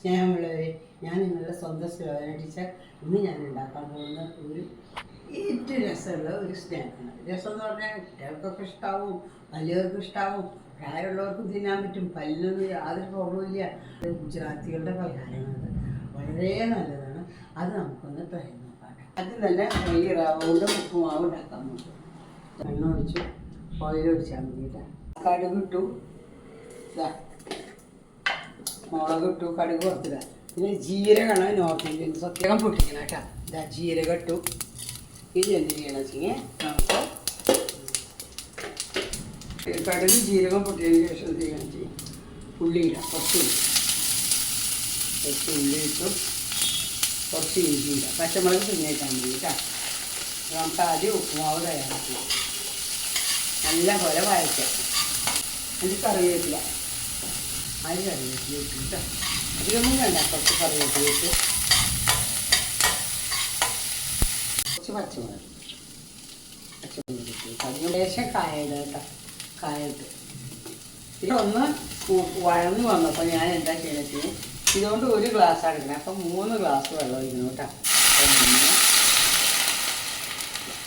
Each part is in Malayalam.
സ്നേഹമുള്ളവരെ ഞാൻ നിങ്ങളുടെ സ്വന്തം സ്ലോന ടീച്ചർ ഇന്ന് ഞാൻ ഉണ്ടാക്കാൻ പോകുന്ന ഒരു ഏറ്റവും രസമുള്ള ഒരു സ്നാക്കാണ്. രസം എന്ന് പറഞ്ഞാൽ കുട്ടികൾക്കൊക്കെ ഇഷ്ടാവും വലിയവർക്കും ഇഷ്ടാവും പ്രായമുള്ളവർക്കും തിന്നാൻ പറ്റും പല്ലിനൊന്നും യാതൊരു പ്രോബ്ലമില്ല ഗുജറാത്തികളുടെ പലഹാരങ്ങളാണ്. വളരെ നല്ലതാണ്. അത് നമുക്കൊന്ന് ട്രൈ നോക്കാം. ആദ്യം തന്നെ ഈ റവ ഉപ്പുമാവ് ഉണ്ടാക്കാൻ നോക്കും. എണ്ണ ഒഴിച്ചു ഓയിൽ ഒഴിച്ചാൽ മതി കടുകിട്ടു ഇതാ മുളക് ഇട്ടു കടുക് കുറച്ചില്ല പിന്നെ ജീരകമാണ് നോർത്ത് ഇന്ത്യൻ പ്രത്യേകം പൊട്ടിക്കണം കേട്ടോ. ഇതാ ജീരകം ഇട്ടു. ഇത് എന്ത് ചെയ്യണം വെച്ചെങ്കിൽ നമുക്ക് കടുക് ജീരകം പൊട്ടിയതിന് ശേഷം എന്ത് ചെയ്യണം ചെയ്യും ഉള്ളി ഇടാം. കുറച്ച് ഉള്ളി. കുറച്ച് ഉള്ളി ഇട്ടു. കുറച്ച് ഇഞ്ചി ഇടാം. പച്ചമുളക് പിന്നേറ്റാൽ മതി കേട്ടോ. നമുക്ക് ആദ്യം ഉപ്പുമാവ് തയ്യാറാക്കി. നല്ല പോലെ വഴറ്റാം. എനിക്ക് കറിവേപ്പില. അതിൽ കറിവേപ്പില ഇട്ടു കേട്ടോ അതിലൊന്നും വേണ്ട കുറച്ച് കറിവേപ്പില ഇട്ട് കുറച്ച് പച്ചമുളക് പച്ചമുളക് അതിന് ലേശം കായത് കേട്ടോ കായിട്ട് ഇതൊന്ന് വഴന്ന് വന്നപ്പോൾ ഞാൻ എന്താ ചെയ്യണത് ഇതുകൊണ്ട് ഒരു ഗ്ലാസ് എടുക്കണം അപ്പം മൂന്ന് ഗ്ലാസ് വെള്ളം ഒഴിക്കണം കേട്ടോ.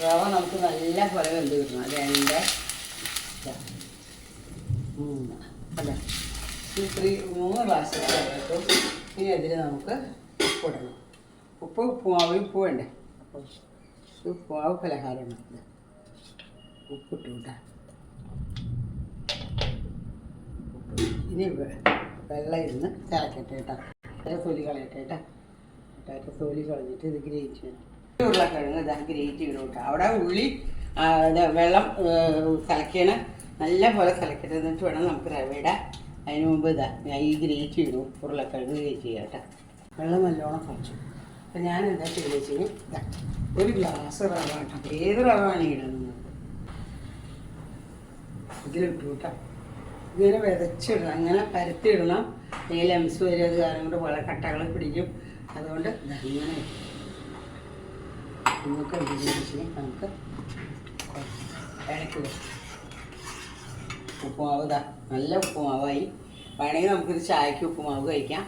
റവ നമുക്ക് നല്ല പോലെ വെന്ത് കിട്ടണം. രണ്ട്. മൂന്ന്. അല്ല? ഈ ത്രീ മൂന്ന് ഗ്ലാസ് ഇനി അതിൽ നമുക്ക് ഉപ്പിടണം. ഉപ്പ് ഉപ്പുമാവ് ഉപ്പ് വേണ്ടേ? ഉപ്പുമാവ് പലഹാരമാണ് ഉപ്പിട്ടു കേട്ടോ ഇനി വെള്ളം ഇരുന്ന് തിളക്കട്ടെ കേട്ടോ. തൊലി കളയട്ടെ കേട്ടോ. അതിന്റെ തൊലി കളഞ്ഞിട്ട് ഇത് ഗ്രേറ്റ് ചെയ്യണം. ഉരുളക്കിഴങ്ങ് ഇതാ ഗ്രേറ്റ് ചെയ്യണം കേട്ടോ അവിടെ ഉള്ളി വെള്ളം കലക്കണം നല്ല പോലെ തിളക്കട്ടെ എന്നിട്ട് വേണം നമുക്ക് റവയുടെ അതിന് മുമ്പ് ഇതാ ഞാൻ ഈ ഗ്രേറ്റ് ഇടും ഉരുളക്കിഴങ്ങ് ഗ്രേറ്റ് ചെയ്യാം കേട്ടോ. വെള്ളം നല്ലോണം കുറച്ചു അപ്പം ഞാൻ എന്താ ചെയ്യുക വെച്ചാൽ ഇതാ ഒരു ഗ്ലാസ് റവ ഏത് റവാണ് ഇടുന്നത്? ഇതിലിട്ടു കേട്ടോ. ഇങ്ങനെ വിതച്ചിടണം അങ്ങനെ പരത്തിയിടണം. ഈ എംസ് വരെ അത് കാരണം കൊണ്ട് വളരെ കട്ടകൾ പിടിക്കും. അതുകൊണ്ട് ഇങ്ങനെ. നമുക്ക് എന്ത് ചെയ്യുന്നത് നമുക്ക് ഇടയ്ക്ക്. ഉപ്പുമാവ് നല്ല ഉപ്പുമാവായി. വേണമെങ്കിൽ നമുക്കിത് ചായക്ക് ഉപ്പുമാവ് കഴിക്കാം.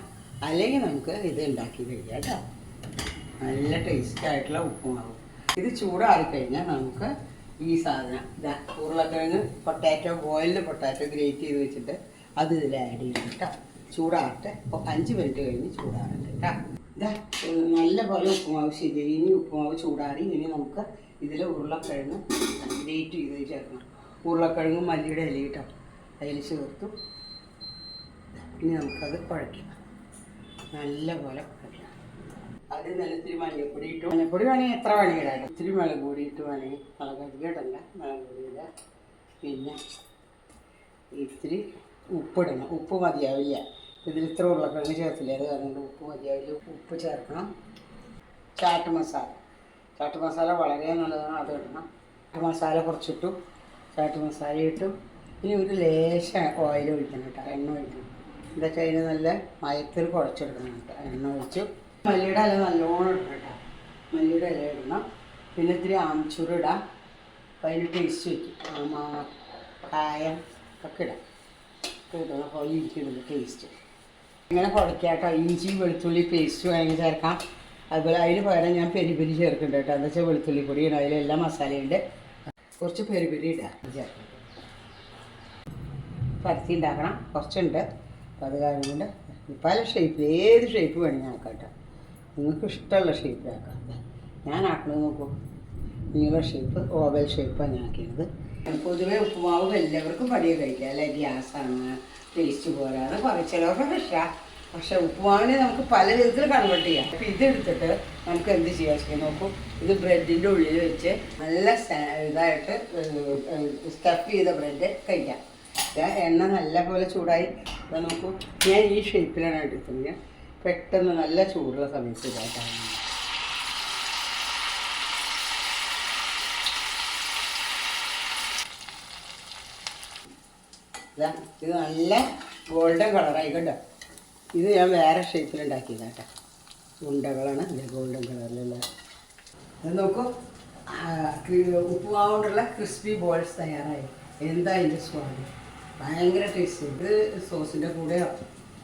അല്ലെങ്കിൽ നമുക്ക് ഇത് ഉണ്ടാക്കി കഴിക്കാം കേട്ടോ. നല്ല ടേസ്റ്റ് ആയിട്ടുള്ള ഉപ്പുമാവ്. ഇത് ചൂടാറി കഴിഞ്ഞാൽ നമുക്ക് ഈ സാധനം ഇതാ ഉരുളക്കിഴങ്ങ് പൊട്ടാറ്റോ ബോയിൽഡ് പൊട്ടാറ്റോ ഗ്രേറ്റ് ചെയ്ത് വെച്ചിട്ട് അത് ഇതിൽ ആഡ് ചെയ്യണം കേട്ടോ. ചൂടാറട്ടെ. അപ്പോൾ അഞ്ച് മിനിറ്റ് കഴിഞ്ഞ് ചൂടാറട്ടെ കേട്ടോ. ഇതാ നല്ല പോലെ ഉപ്പുമാവ് ശരിയായി. ഇനി ഉപ്പുമാവ് ചൂടാറി ഇനി നമുക്ക് ഇതിൽ ഉരുളക്കിഴങ്ങ് ഗ്രേറ്റ് ചെയ്ത് ചേർക്കണം. ഉരുളക്കിഴങ്ങ് മല്ലിയുടെ ഇല കേട്ടോ അതിൽ ചേർത്തു. ഇനി നമുക്കത് കുഴയ്ക്കാം. നല്ല പോലെ അത് നിലത്തിരി മഞ്ഞപ്പൊടി ഇട്ടു മഞ്ഞപ്പൊടി വേണമെങ്കിൽ എത്ര വേണമെങ്കിൽ ഇടാം. ഇത്തിരി മുളക് പൊടി ഇട്ട് വേണമെങ്കിൽ മുളക് അധികം ഇടണ്ട. മുളക് പൊടി ഇടാം. പിന്നെ ഇത്തിരി ഉപ്പിടണം. ഉപ്പ് മതിയാവില്ല. ഇതിൽ ഇത്ര ഉരുളക്കിഴങ്ങ് ചേർത്തില്ല? അത് കാരണം ഉപ്പ് മതിയാവില്ല. ഉപ്പ് ചേർക്കണം. ചാട്ട് മസാല. ചാട്ട് മസാല വളരെ നല്ലതാണ്. അത് ഇടണം. ചാട്ട് മസാല കുറച്ചിട്ടു. ചാട്ട് മസാല ഇട്ടു. ഇനി ഒരു ലേശം ഓയിൽ ഒഴിക്കണം കേട്ടോ. എണ്ണ ഒഴിക്കണം. വെച്ചാൽ അതിന് നല്ല മയത്തിൽ കുഴച്ചെടുക്കണം കേട്ടോ എണ്ണ ഒഴിച്ചു മല്ലിയുടെ ഇല നല്ലോണം ഇടണം കേട്ടോ. മല്ലിയുടെ ഇല ഇടണം. പിന്നെ ഇത്തിരി ആംചൂർ ഇടാം. അപ്പം അതിന് ടേസ്റ്റ് വയ്ക്കും കായം ഒക്കെ ഇടാം. ഇടണം അപ്പോൾ ഇരിക്കുന്നത് ടേസ്റ്റ് ഇങ്ങനെ കുഴക്കാട്ടോ ഇഞ്ചി വെളുത്തുള്ളി പേസ്റ്റ് വേണമെങ്കിൽ ചേർക്കാം. അതുപോലെ അതിന് പകരം ഞാൻ പെരി പെരി ചേർക്കുന്നുണ്ട് കേട്ടോ. എന്താ വെച്ചാൽ വെളുത്തുള്ളി പൊടിയാണ്. അതിലെല്ലാം മസാലയുണ്ട് കുറച്ച് പെരി പെരി ഇടാം. ചേർക്കാം. പരത്തി ഉണ്ടാക്കണം. കുറച്ചുണ്ട്. അപ്പോൾ അത് കാരണം കൊണ്ട് പല ഷേപ്പിൽ ഏത് ഷേപ്പ് വേണമെങ്കിൽ ആക്കാട്ടെ കേട്ടോ നിങ്ങൾക്ക് ഇഷ്ടമുള്ള ഷേപ്പിലാക്കാം ഞാൻ ആക്കണത് നോക്കൂ. നീള ഷേപ്പ് ഓവൽ ഷേപ്പാണ് ഞാൻ ആക്കിയത്. പൊതുവേ ഉപ്പുമാവ് എല്ലാവർക്കും പടിയ കഴിക്കാം. അല്ലെ? ഗ്യാസാണ് ടേസ്റ്റ് പോരാന്ന് പറയും ചിലവർക്ക് ഇഷ്ടമാണ് പക്ഷെ ഉപ്പുമാവിനെ നമുക്ക് പല വിധത്തിൽ കൺവേർട്ട് ചെയ്യാം. അപ്പം ഇതെടുത്തിട്ട് നമുക്ക് എന്ത് ചെയ്യാൻ വെച്ചാൽ നോക്കൂ. ഇത് ബ്രെഡിന്റെ ഉള്ളിൽ വെച്ച് നല്ല ഇതായിട്ട് സ്റ്റഫ് ചെയ്ത ബ്രെഡ് കഴിക്കാം. എണ്ണ നല്ല പോലെ ചൂടായി. ഇതാ നോക്കൂ ഞാൻ ഈ ഷേപ്പിലാണ് എടുക്കുന്നത്. പെട്ടെന്ന് നല്ല ചൂടുള്ള സമയത്ത് ഇതായിട്ടാണ് ഇതാ നല്ല ഗോൾഡൻ കളറായി കേട്ടോ. ഇത് ഞാൻ വേറെ ഷേപ്പിൽ ഉണ്ടാക്കിയതാ കേട്ടോ. ഉണ്ടകളാണ് അല്ലെ ഗോൾഡൻ കളറിലുള്ള അത് നോക്കൂ ഉപ്പുമാവുകൊണ്ടുള്ള ക്രി- ഉപ്പുമാവ് കൊണ്ടുള്ള ക്രിസ്പി ബോൾസ് തയ്യാറായി. എന്താ അതിന്റെ സ്വാദ്? ഭയങ്കര ടേസ്റ്റ് ഇത് സോസിന്റെ കൂടെയോ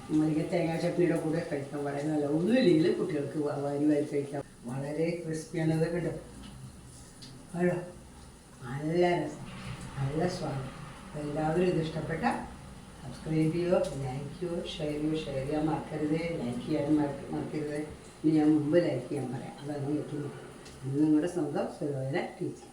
അല്ലെങ്കിൽ തേങ്ങാ ചട്നിയുടെ കൂടെ കഴിക്കാൻ വളരെ നല്ല ഒന്നുമില്ലെങ്കിൽ കുട്ടികൾക്ക് വാരി വാരി കഴിക്കാം. വളരെ ക്രിസ്പിയാണ് അത് കേട്ടോ കേട്ടോ നല്ല രസം. നല്ല സ്വാദം. എല്ലാവരും ഇത് ഇഷ്ടപ്പെട്ട സബ്സ്ക്രൈബ് ചെയ്യുക ലൈക്ക് ചെയ്യുക ഷെയർ ചെയ്യുക. ഷെയർ ചെയ്യാൻ മറക്കരുത്. ലൈക്ക് ചെയ്യാൻ മറക്ക- മറക്കരുത്. ഇനി ഞാൻ മുമ്പ് ലൈക്ക് ചെയ്യാൻ പറയാം. അതാണ് ഏറ്റവും നിങ്ങളുടെ സ്വന്തം സുരോധന ടീച്ചർ.